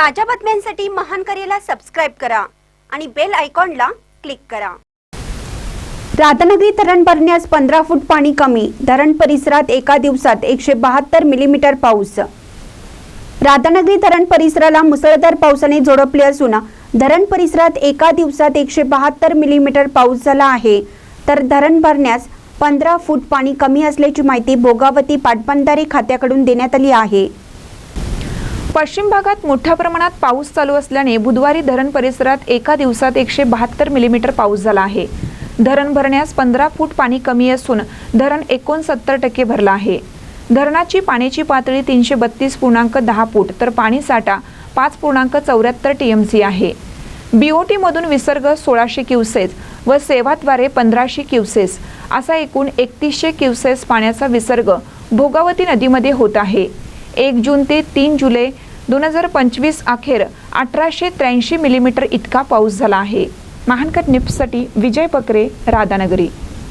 ताज्या बातम्यांसाठी महान करेला सबस्क्राईब करा आणि बेल आयकॉनला क्लिक करा. राधानगरी धरण भरण्यास पंधरा फूट पाणी कमी. धरण परिसरात एका दिवसात एकशे बहात्तर मिलीमीटर पाऊस. राधानगरी धरण परिसराला मुसळधार पावसाने झोडपले असून धरण परिसरात एका दिवसात एकशे बहात्तर मिलीमीटर पाऊस झाला आहे. तर धरण भरण्यास पंधरा फूट पाणी कमी असल्याची माहिती भोगावती पाटबंधारे खात्याकडून देण्यात आली आहे. पश्चिम भागात मोठ्या प्रमाणात पाऊस चालू असल्याने बुधवारी धरण परिसरात एका दिवसात एकशे बहात्तर मिलीमीटर पाऊस झाला आहे. धरण भरण्यास पंधरा फूट पाणी कमी असून धरण एकोणसत्तर टक्के भरलं आहे. धरणाची पाण्याची पातळी तीनशे बत्तीस पूर्णांक दहा फूट तर पाणी साठा पाच पूर्णांक चौऱ्याहत्तर टीएमसी आहे. बीओटीमधून विसर्ग सोळाशे क्युसेस व सेवाद्वारे पंधराशे क्युसेस असा एकूण एकतीसशे क्युसेस पाण्याचा विसर्ग भोगावती नदीमध्ये होत आहे. एक जून ते तीन जुलै दोन हजार पंचवीस अखेर अठराशे त्र्याऐंशी मिलीमीटर इतका पाऊस झाला आहे. महानकट निप्ससाठी विजय बकरे राधानगरी.